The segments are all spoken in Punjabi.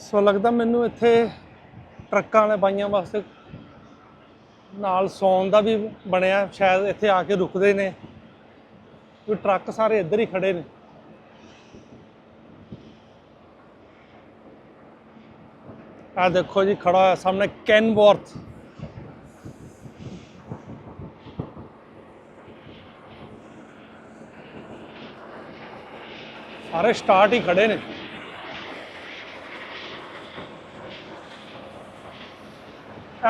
ਸੋ ਲੱਗਦਾ ਮੈਨੂੰ ਇੱਥੇ ਟਰੱਕਾਂ ਵਾਲੇ ਬਾਈਆਂ ਵਾਸਤੇ ਨਾਲ ਸੌਣ ਦਾ ਵੀ ਬਣਿਆ। ਸ਼ਾਇਦ ਇੱਥੇ ਆ ਕੇ ਰੁਕਦੇ ਨੇ। ਕੋਈ ਟਰੱਕ ਸਾਰੇ ਇੱਧਰ ਹੀ ਖੜੇ ਨੇ। ਆ ਦੇਖੋ ਜੀ, ਖੜਾ ਹੋਇਆ ਸਾਹਮਣੇ ਕੈਨਵਰਥ। ਸਾਰੇ ਸਟਾਰਟ ਹੀ ਖੜੇ ਨੇ।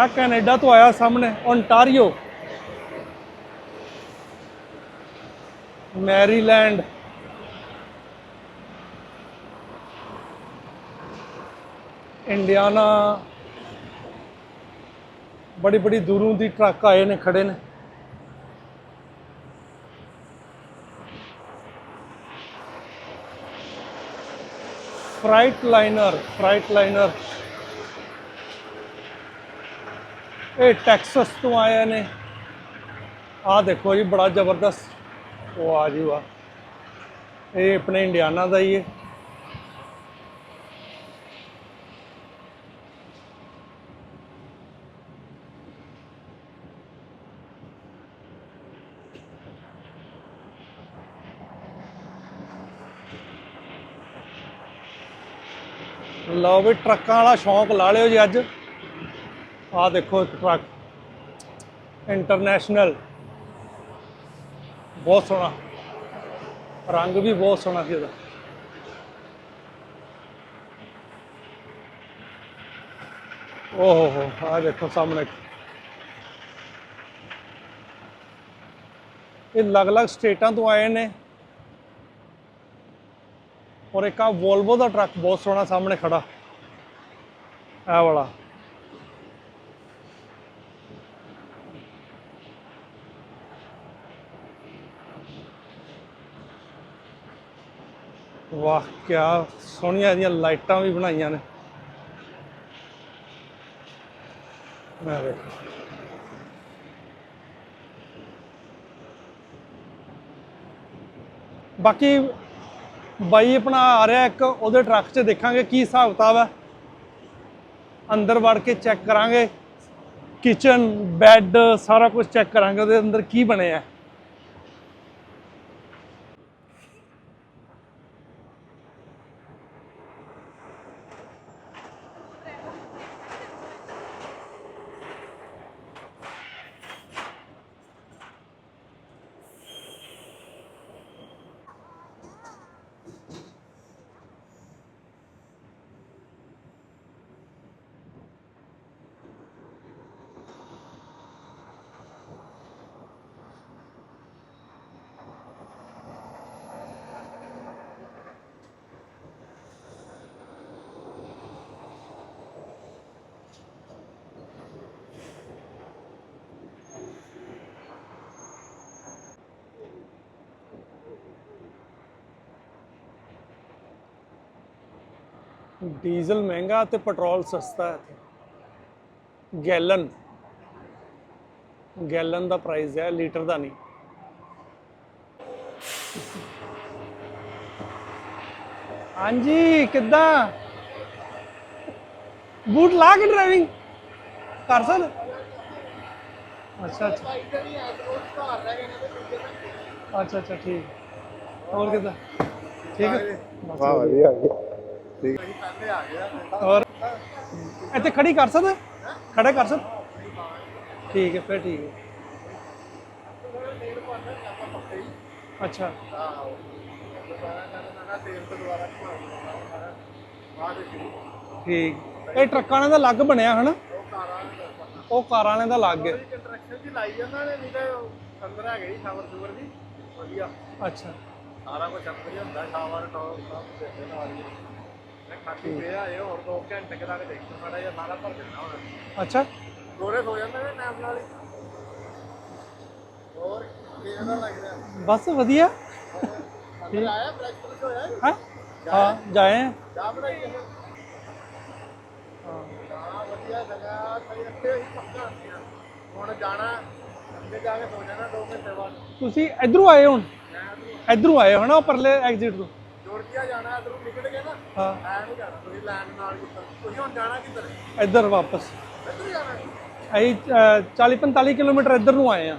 ਇਹ ਕੈਨੇਡਾ ਤੋਂ ਆਇਆ ਸਾਹਮਣੇ ਓਨਟਾਰੀਓ ਮੈਰੀਲੈਂਡ। ਇੰਡੀਆਨਾ। ਬੜੀ ਬੜੀ ਦੂਰੋਂ ਦੀ ਟਰੱਕ ਆਏ ਨੇ, ਖੜੇ ਨੇ। ਫਰਾਈਟ ਲਾਈਨਰ ਫਰਾਈਟ ਲਾਈਨਰ ਇਹ ਟੈਕਸਸ ਤੋਂ ਆਏ ਨੇ। ਆਹ ਦੇਖੋ ਜੀ, ਬੜਾ ਜ਼ਬਰਦਸਤ। ਉਹ ਆ ਜੀ ਵਾਹ ਇਹ ਆਪਣੇ ਇੰਡੀਆਨਾ ਦਾ ਹੀ ਹੈ। ਲਓ ਵੀ, ਟਰੱਕਾਂ ਵਾਲਾ ਸ਼ੌਂਕ ਲਾ ਲਿਓ ਜੀ ਅੱਜ। ਆਹ ਦੇਖੋ ਇੱਕ ਟਰੱਕ। ਇੰਟਰਨੈਸ਼ਨਲ। ਬਹੁਤ ਸੋਹਣਾ। ਰੰਗ ਵੀ ਬਹੁਤ ਸੋਹਣਾ ਸੀ ਇਹਦਾ। ਓਹ ਹੋ ਆਹ ਦੇਖੋ ਸਾਹਮਣੇ। ਇਹ ਅਲੱਗ-ਅਲੱਗ ਸਟੇਟਾਂ ਤੋਂ ਆਏ ਨੇ। ਔਰ ਇੱਕ ਆ ਵੋਲਵੋ ਦਾ ਟਰੱਕ ਬਹੁਤ ਸੋਹਣਾ ਸਾਹਮਣੇ ਖੜਾ। ਇਹ ਵਾਲਾ। ਵਾਹ ਕੀ ਸੋਹਣੀਆਂ ਇਹਦੀਆਂ ਲਾਈਟਾਂ ਵੀ ਬਣਾਈਆਂ ਨੇ। ਮੈਂ ਵੇਖੋ ਬਾਕੀ ਬਾਈ ਆਪਣਾ ਆ ਰਿਹਾ ਇੱਕ, ਉਹਦੇ ਟਰੱਕ 'ਚ ਦੇਖਾਂਗੇ ਕੀ ਹਿਸਾਬ ਕਿਤਾਬ ਹੈ। ਅੰਦਰ ਵੜ ਕੇ ਚੈੱਕ ਕਰਾਂਗੇ। ਕਿਚਨ, ਬੈੱਡ, ਸਾਰਾ ਕੁਝ ਚੈੱਕ ਕਰਾਂਗੇ, ਉਹਦੇ ਅੰਦਰ ਕੀ ਬਣਿਆ ਡੀਜ਼ਲ ਮਹਿੰਗਾ ਤੇ ਪੈਟਰੋਲ ਸਸਤਾ ਹੈ ਇੱਥੇ। ਗੈਲਨ। ਗੈਲਨ ਦਾ ਪ੍ਰਾਈਸ ਹੈ, ਲੀਟਰ ਦਾ ਨਹੀਂ। ਹਾਂਜੀ, ਕਿੱਦਾਂ? ਬੂਟ ਲਾ ਕੇ ਡਰਾਈਵਿੰਗ ਕਰ ਸਕਦਾ ਅੱਛਾ ਅੱਛਾ। ਅੱਛਾ ਅੱਛਾ, ਠੀਕ। ਹੋਰ ਕਿੱਦਾਂ? ਠੀਕ ਹੈ? ਵਾਹ ਵਧੀਆ। ਠੀਕ ਔਰ ਇੱਥੇ ਖੜੀ ਕਰ ਸਕਦਾ? ਖੜਾ ਕਰ ਸਕਦਾ? ਠੀਕ ਹੈ, ਫਿਰ ਠੀਕ ਹੈ। ਅੱਛਾ। ਠੀਕ। ਇਹ ਟਰੱਕਾਂ ਵਾਲਿਆਂ ਦਾ ਅਲੱਗ ਬਣਿਆ, ਹਨਾ? ਉਹ ਕਾਰ ਵਾਲਿਆਂ ਦਾ ਅਲੱਗ ਹੈ। ਕੰਟਰੈਕਸ਼ਨ ਦੀ ਲਾਈ ਜਾਂਦਾ ਨੇ ਨਹੀਂ ਤਾਂ ਅੰਦਰ ਹੈਗੇ ਜੀ ਸ਼ਾਵਰ ਸ਼ੂਵਰ ਵੀ ਵਧੀਆ ਅੱਛਾ। ਸਾਰਾ ਕੁਝ ਅੰਦਰ ਹੀ ਹੁੰਦਾ ਸ਼ਾਵਰ ਟੌਪ ਸਭ ਦਿੰਦੇ ਨਾਲ ਹੀ। ਮੈਂ ਖਾਤੀ ਪਿਆ ਇਹ ਹੋਰ 2 ਘੰਟੇ ਕੁ ਤੱਕ ਦੇਖੋ ਸਾਡਾ ਇਹ ਸਾਰਾ ਭਰ ਜਾਣਾ ਹੁਣ। ਅੱਛਾ। ਦੋਰੇ ਜਾਂਦੇ ਨੇ ਨਾਲ ਹੀ। ਹੋਰ ਬਸ ਵਧੀਆ। ਅੰਦਰ ਆਇਆ ਬ੍ਰੈਕਫਾਸਟ ਹੋਇਆ? ਹਾਂ। ਹਾਂ ਜਾਏ हैं। ਚਾਹ ਬਣਾਈ ਹੈ ਹਾਂ। ਹਾਂ ਵਧੀਆ ਜਗ੍ਹਾ ਸਹੀ ਰੱਖੇ ਹੋਈ ਪੱਕਾ। ਹੁਣ ਜਾਣਾ ਅੱਗੇ ਜਾ ਕੇ ਸੋ ਜਾਣਾ 2 ਘੰਟੇ ਬਾਅਦ। ਤੁਸੀਂ ਇਧਰੋਂ ਆਏ ਹੁਣ? ਇਧਰੋਂ। ਆਏ ਹੋ ਨਾ ਉਹ ਪਰਲੇ ਐਗਜ਼ਿਟ ਤੋਂ? ਜਾਣਾ ਇਧਰੋਂ ਨਿਕਲ ਕੇ ਨਾ ਹਾਂ। ਐ ਨਹੀਂ ਜਾਣਾ ਤੁਸੀਂ ਲੈਣ ਨਾਲ ਕਿੱਧਰ? ਤੁਸੀਂ ਹੁਣ ਜਾਣਾ ਕਿੱਧਰ? ਇੱਧਰ ਵਾਪਸ। ਇੱਧਰ ਹੀ ਜਾਣਾ। ਅਸੀਂ 40 45 ਕਿਲੋਮੀਟਰ ਇੱਧਰ ਨੂੰ ਆਏ ਆ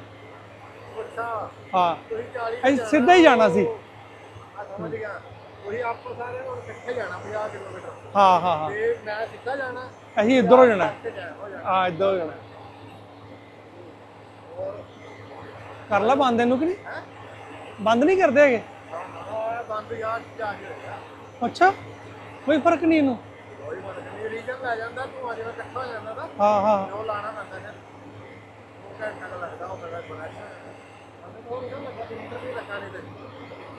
ਅੱਛਾ। ਹਾਂ। ਤੁਸੀਂ 40 ਅਸੀਂ ਸਿੱਧਾ ਹੀ ਜਾਣਾ ਸੀ। ਆ ਸਮਝ ਗਿਆ। ਤੁਸੀਂ ਆਪਾਂ ਸਾਰੇ ਹੁਣ ਇਕੱਠੇ ਜਾਣਾ 50 ਕਿਲੋਮੀਟਰ। ਹਾਂ ਹਾਂ ਹਾਂ। ਤੇ ਮੈਂ ਸਿੱਧਾ ਜਾਣਾ। ਅਸੀਂ ਇੱਧਰੋਂ ਜਾਣਾ। ਹੋ ਇੱਧਰੋਂ ਜਾਣਾ। ਕਰ ਲਾ ਬੰਦ ਇਹਨੂੰ ਕਿ ਨਹੀਂ? ਬੰਦ ਨਹੀਂ ਕਰਦੇ ਹੈਗੇ? ਬੰਦ ਯਾਰ ਜਾ ਕੇ ਹੋਇਆ ਅੱਛਾ ਕੋਈ ਫ਼ਰਕ ਨਹੀਂ ਇਹਨੂੰ? ਕੋਈ ਮਤਲਬ ਨਹੀਂ ਰੀਜਨ ਲੈ ਜਾਂਦਾ ਤੂੰ ਅੱਜ ਮੈਂ ਇਕੱਠਾ ਹੋ ਜਾਂਦਾ ਤਾਂ ਹਾਂ ਹਾਂ। ਉਹ ਲਾਣਾ ਪੈਂਦਾ ਹੈ ਉਹ ਘੰਟਾ ਕੁ ਲੱਗਦਾ ਉਹ ਮੇਰਾ ਬੜਾ ਅੰਦਰ ਤੋਂ ਨਹੀਂ ਲੱਗਾ ਇੰਟਰ ਵੀ ਲੱਗਾ ਨਹੀਂ ਤੇ।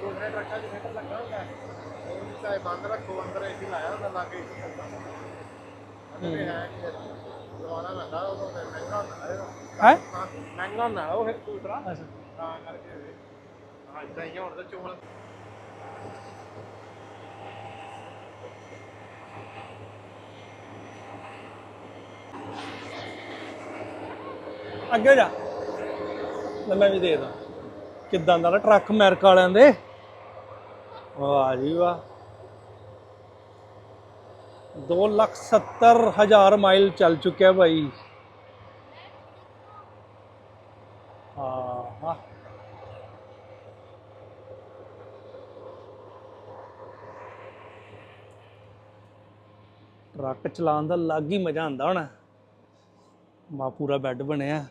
ਦੂਸਰੇ ਟਰੱਕਾਂ 'ਚ ਫਿੱਟ ਲੱਗਾ ਹੁੰਦਾ ਹੈ। ਉਹ ਵੀ ਚਾਹੇ ਬੰਦ ਰੱਖੋ ਅੰਦਰ ਏਸੀ ਲਾਇਆ ਹੁੰਦਾ ਲਾਗੇ ਏਸੀ ਚੱਲਦਾ ਅੰਦਰ ਵੀ ਹੈ ਕਿ ਲਵਾਉਣਾ ਪੈਂਦਾ ਉਹ ਫਿਰ ਮਹਿੰਗਾ ਹੁੰਦਾ ਹੈ ਹੈ? ਹਾਂ, ਮਹਿੰਗਾ ਹੁੰਦਾ ਉਹ ਫਿਰ ਦੂਸਰਾ ਅੱਛਾ। ਤਾਂ ਕਰਕੇ। ਹਾਂ ਇਦਾਂ ਹੀ ਆ, ਹੁਣ ਤਾਂ ਚੋਣ ਅੱਗੇ ਜਾ। ਲੈ ਮੈਂ ਵੀ ਦੇ ਕਿੱਦਾਂ ਦਾ ਟਰੱਕ ਅਮਰੀਕਾ ਵਾਲਿਆਂ ਦੇ। ਵਾਹ ਜੀ ਵਾਹ। 2 ਲੱਖ 70 ਹਜ਼ਾਰ ਮਾਈਲ ਚੱਲ ਚੁੱਕਿਆ ਭਾਈ। ਹਾਂ ਹਾਂ। ਟਰੱਕ ਚਲਾਉਣ ਦਾ ਅਲੱਗ ਹੀ ਮਜ਼ਾ ਆਉਂਦਾ ਹੋਣਾ। ਮਾ ਪੂਰਾ ਬੈੱਡ ਬਣਿਆ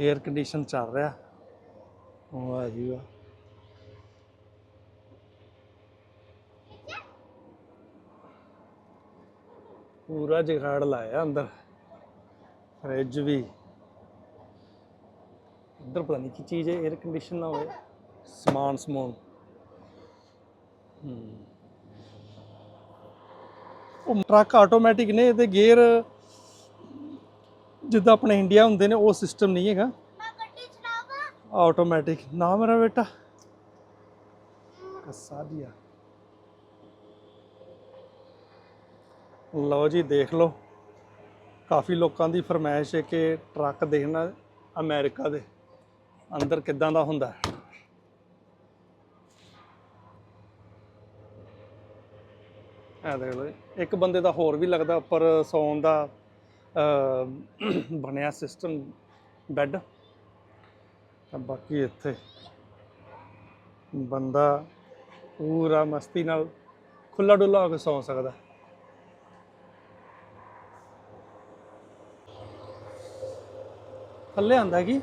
에ਅਰ ਕੰਡੀਸ਼ਨ ਚੱਲ ਰਿਹਾ। ਵਾਹ ਜੀ ਵਾਹ ਪੂਰਾ ਜਗਾੜ ਲਾਇਆ ਅੰਦਰ। ਫ੍ਰਿਜ ਵੀ। ਇੱਧਰ ਪਤਾ ਨਹੀਂ ਕੀ ਚੀਜ਼ ਹੈ 에ਅਰ ਕੰਡੀਸ਼ਨ ਨਾ ਹੋਵੇ। ਸਮਾਨ, ਸਮੂਨ। ਹੂੰ। ਉਹ ਟਰੱਕ ਆਟੋਮੈਟਿਕ ਨੇ ਇਹਦੇ ਗੇਅਰ ਜਿੱਦਾਂ ਆਪਣੇ ਇੰਡੀਆ ਹੁੰਦੇ ਨੇ ਉਹ ਸਿਸਟਮ ਨਹੀਂ ਹੈਗਾ। ਆਟੋਮੈਟਿਕ। ਨਾ ਮੇਰਾ ਬੇਟਾ। ਕੱਸਾ ਦਿਆ ਲਓ ਜੀ ਦੇਖ ਲਓ। ਕਾਫੀ ਲੋਕਾਂ ਦੀ ਫਰਮਾਇਸ਼ ਹੈ ਕਿ ਟਰੱਕ ਦੇਖਣਾ ਅਮਰੀਕਾ ਦੇ ਅੰਦਰ ਕਿੱਦਾਂ ਦਾ ਹੁੰਦਾ ਹੈ। ਇਹ ਦੇਖ ਲਓ ਜੀ। ਇੱਕ ਬੰਦੇ ਦਾ ਹੋਰ ਵੀ ਲੱਗਦਾ ਉੱਪਰ ਸੌਣ ਦਾ ਅਹ, ਬਣਿਆ ਸਿਸਟਮ ਬੈੱਡ ਤਾਂ ਬਾਕੀ ਇੱਥੇ ਬੰਦਾ ਪੂਰਾ ਮਸਤੀ ਨਾਲ ਖੁੱਲਾ ਡੁੱਲਾ ਹੋ ਕੇ ਸੌਂ ਸਕਦਾ। ਥੱਲੇ ਆਂਦਾ ਕੀ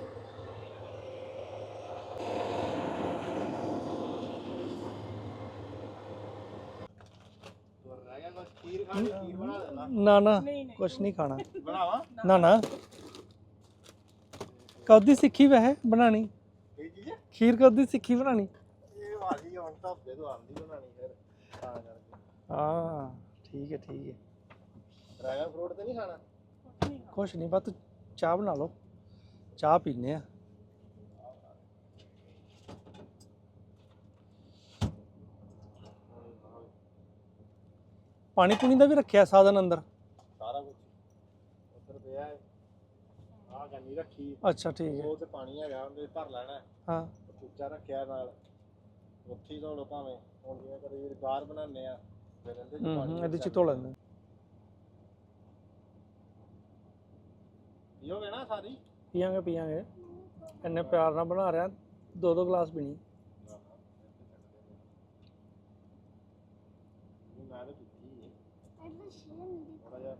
ਰਹਿ ਗਿਆ ਬਸ ਖੀਰ ਖਾਣੀ ਖੀਰ ਬਣਾ ਦੇਣਾ ਨਾ ਨਾ ਕੁਛ ਨਹੀਂ ਖਾਣਾ। ਬਣਾਵਾ ਨਾ ਨਾ। ਕਦੀ ਸਿੱਖੀ ਵੈਸੇ ਬਣਾਣੀ ਇਹ ਚੀਜ਼ ਖੀਰ ਕਦੀ ਸਿੱਖੀ ਬਣਾਣੀ ਇਹ ਵਾਜੀ ਹੁਣ ਤਾਂ ਹਫ਼ਤੇ ਤੋਂ ਆਂਦੀ ਬਣਾਣੀ ਫਿਰ ਤਾਂ ਕਰਕੇ ਹਾਂ ਠੀਕ ਹੈ ਠੀਕ ਹੈ। ਡਰੈਗਨ ਫਰੂਟ ਤੇ ਨਹੀਂ ਖਾਣਾ? ਕੁਛ ਨਹੀਂ ਬਸ ਤੂੰ ਚਾਹ ਬਣਾ ਲਓ। ਚਾਹ ਪੀਨੇ ਆ ਪਾਣੀ ਪੂਣੀ ਦਾ ਵੀ ਰੱਖਿਆ ਸਾਧਨ ਅੰਦਰ? ਸਾਰਾ ਕੁਝ ਉੱਧਰ ਪਿਆ ਹੈ ਆਹ ਗੰਨੀ ਰੱਖੀ। ਅੱਛਾ ਠੀਕ ਹੈ। ਉਹ ਤੇ ਪਾਣੀ ਹੈਗਾ ਉਹਦੇ ਭਰ ਲੈਣਾ। ਹੈ। ਚੂਚਾ ਰੱਖਿਆ ਨਾਲ। ਉੱਥੇ ਹੀ ਧੋ ਲਓ ਭਾਵੇਂ। ਹੁਣ ਜਿਵੇਂ ਕਦੇ ਗਾਰ ਬਣਾਉਂਦੇ ਆ ਫਿਰ ਇਹਦੇ ਚ ਪਾਣੀ ਹੂੰ, ਇਹਦੇ ਚ ਧੋ ਲੈਂਦੇ ਪੀਓਗੇ ਨਾ ਸਾਰੀ? ਪੀਾਂਗੇ ਪੀਾਂਗੇ ਇੰਨੇ ਪਿਆਰ ਨਾਲ ਬਣਾ ਰਿਹਾ ਦੋ ਦੋ ਗਲਾਸ ਪੀਣੀ ਮੈਂ ਤਾਂ ਪੀਤੀ ਹੈ ਐਵੇਂ ਸ਼ੀਨ ਦੀ ਥੋੜਾ ਜਿਹਾ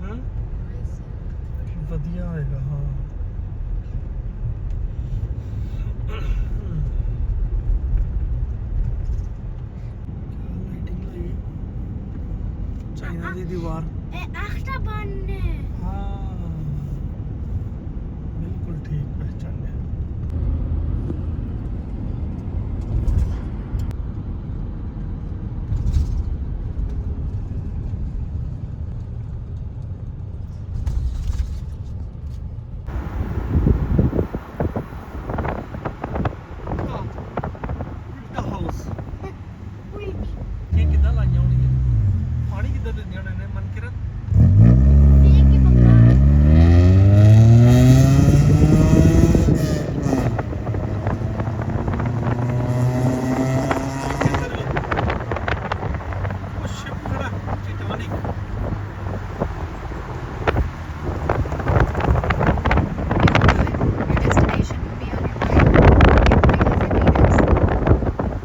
ਹਾਂ ਵਧੀਆ ਹੋਏਗਾ ਹਾਂ ਇਹ achterbahn ਨੇ ਹਾਂ। ਬਿਲਕੁਲ ਠੀਕ ਪਹਿਚਾਨਿਆ ਕੀ ਕਿੱਦਾਂ ਲਾਈਆਂ ਹੋਣਗੀਆਂ ਪਾਣੀ ਕਿੱਦਾਂ ਦਿੰਦੀਆਂ ਹੋਣੇ ਨੇ ਮਨ ਕਿਰਨ ਦੇਖ ਕੇ ਪੱਕਾ ਉਹ ਸ਼ਿਪ ਖੜਾ ਟਿਟਾਨਿਕ Your destination will be on your right in 300 meters.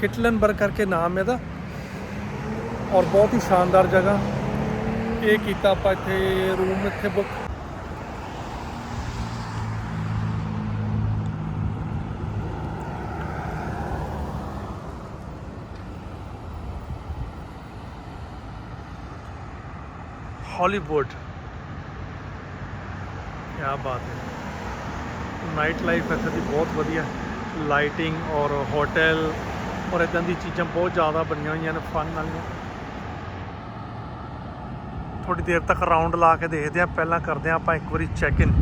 ਕਿਟਲਨਬਰਗ ਕਰਕੇ ਨਾਮ ਇਹਦਾ ਔਰ ਬਹੁਤ ਹੀ ਸ਼ਾਨਦਾਰ ਜਗ੍ਹਾ ਇਹ ਕੀਤਾ ਆਪਾਂ ਇੱਥੇ ਰੂਮ ਇੱਥੇ ਬੁੱਕ ਹਾਲੀਵੁੱਡ ਕੀ ਬਾਤ ਹੈ ਨਾਈਟ ਲਾਈਫ ਇੱਥੇ ਦੀ ਬਹੁਤ ਵਧੀਆ ਲਾਈਟਿੰਗ ਔਰ ਹੋਟਲ ਔਰ ਇਦਾਂ ਦੀ ਚੀਜ਼ਾਂ ਬਹੁਤ ਜ਼ਿਆਦਾ ਬਣੀਆਂ ਹੋਈਆਂ ਨੇ ਫਨ ਵਾਲੀਆਂ। ਥੋੜੀ ਦੇਰ ਤੱਕ ਰਾਉਂਡ ਲਾ ਕੇ ਦੇਖਦੇ ਆ ਪਹਿਲਾਂ ਕਰਦੇ ਆ ਆਪਾਂ ਇੱਕ ਵਾਰੀ ਚੈੱਕ ਇਨ